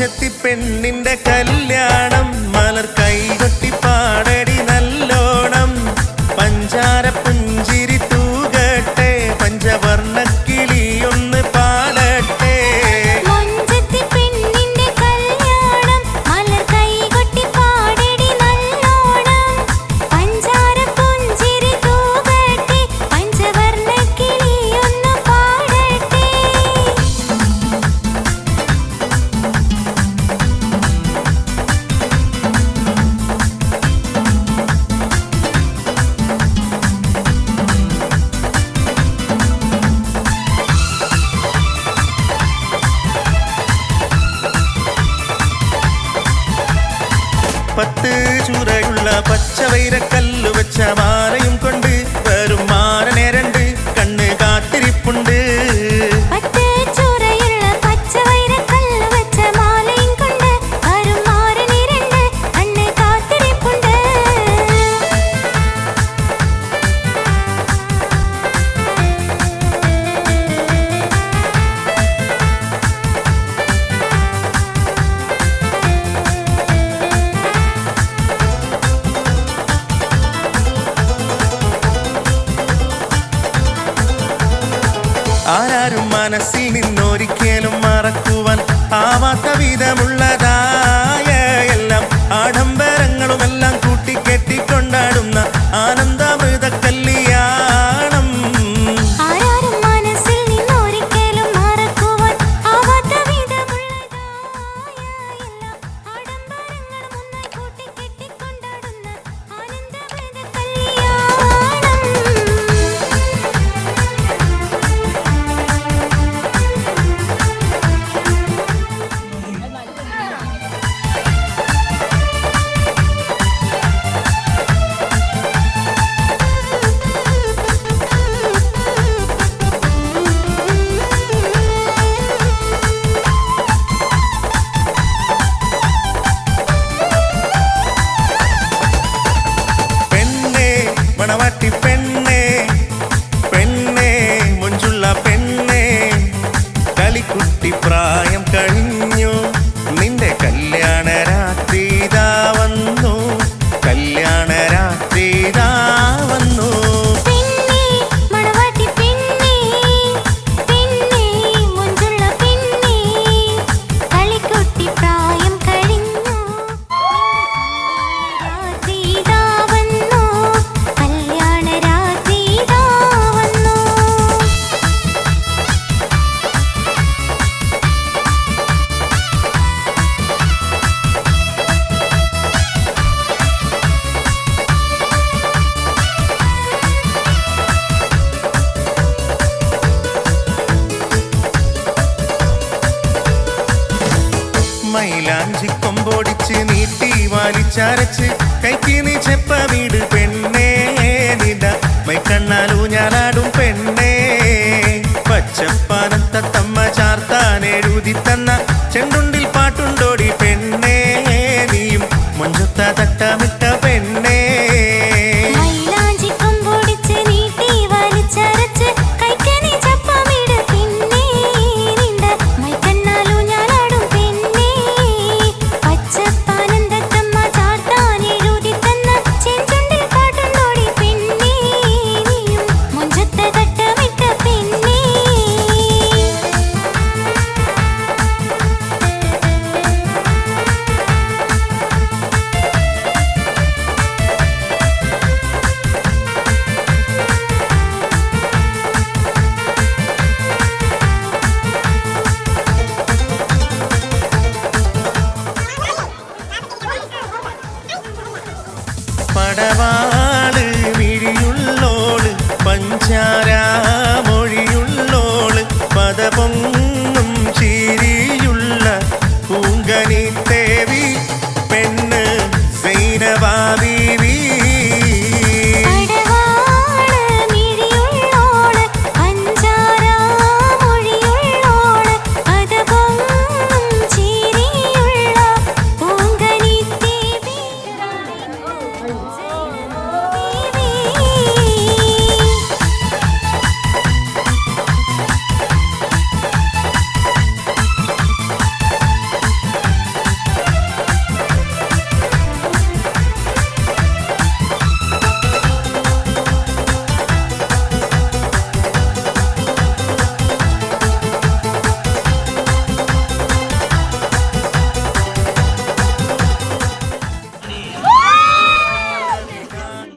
മീശത്തി പെണ്ണിന്റെ കല്യാണം ചൂരയുള്ള പച്ച വൈരക്കല്ലു വെച്ച മാലയും കൊണ്ട് ആരാരും മനസ്സിൽ നിന്നൊരിക്കലും മറക്കുവാൻ ആവാത്ത വിധമുള്ളതായ എല്ലാം ആടം മൈലാഞ്ചി കൊമ്പോടിച്ച് നീട്ടി വലിച്ചരച്ച് കൈക്ക് നീ ചെപ്പ വീട് പെണ്ണേ നിട. മൈ മൈക്കണ്ണാലു ഞാനാടും പെണ്ണേ. പച്ചപ്പാനത്തമ്മ ചാർത്താൻ എഴുതി തന്ന ചെണ്ടു പടവാൾ മിഴിയുള്ളോൾ പഞ്ചാരാമൊഴിയുള്ളോൾ പദപൊങ്ങും ചിരിയുള്ള പൂങ്കനി തേവി